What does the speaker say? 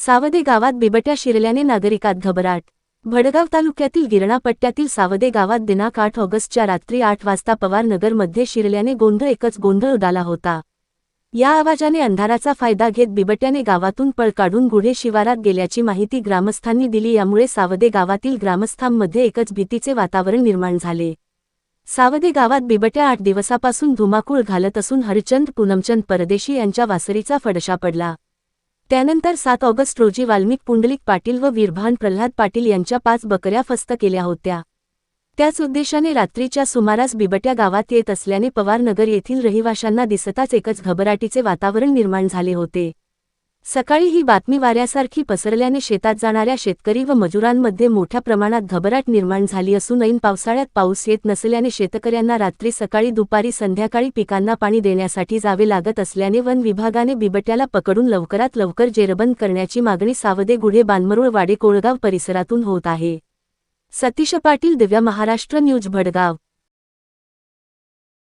सावदे गावात बिबट्या शिरल्याने नागरिकात घबराट. भडगाव तालुक्यातील गिरणा पट्ट्यातील सावदे गावात दिनांक आठ ऑगस्टच्या रात्री आठ वाजता पवार नगरमध्ये शिरल्याने गोंधळ एकच गोंधळ उडाला होता. या आवाजाने अंधाराचा फायदा घेत बिबट्याने गावातून पळ काढून गुढे शिवारात गेल्याची माहिती ग्रामस्थांनी दिली. यामुळे सावदे गावातील ग्रामस्थांमध्ये एकच भीतीचे वातावरण निर्माण झाले. सावदे गावात बिबट्या आठ दिवसापासून धुमाकूळ घालत असून हरचंद पूनमचंद परदेशी यांच्या वासरीचा फडशा पडला. त्यानंतर सात ऑगस्ट रोजी वाल्मिक पुंडलिक पाटील व वीरभान प्रल्हाद पाटील यांच्या पाच बकऱ्या फस्त केल्या होत्या. त्याच उद्देशाने रात्रीच्या सुमारास बिबट्या गावात येत असल्याने पवारनगर येथील रहिवाशांना दिसताच एकच घबराटीचे वातावरण निर्माण झाले होते. सकाळी ही बातमी वाऱ्यासारखी पसरल्याने शेतात जाणाऱ्या शेतकरी व मजुरांमध्ये मोठ्या प्रमाणात घबराट निर्माण झाली असून ऐन पावसाळ्यात पाऊस येत नसल्याने शेतकऱ्यांना रात्री सकाळी दुपारी संध्याकाळी पिकांना पाणी देण्यासाठी जावे लागत असल्याने वन विभागाने बिबट्याला पकडून लवकरात लवकर जेरबंद करण्याची मागणी सावदे गुढे बानमरुळ वाडे कोळगाव परिसरातून होत आहे. सतीश पाटील दिव्या महाराष्ट्र न्यूज भडगाव.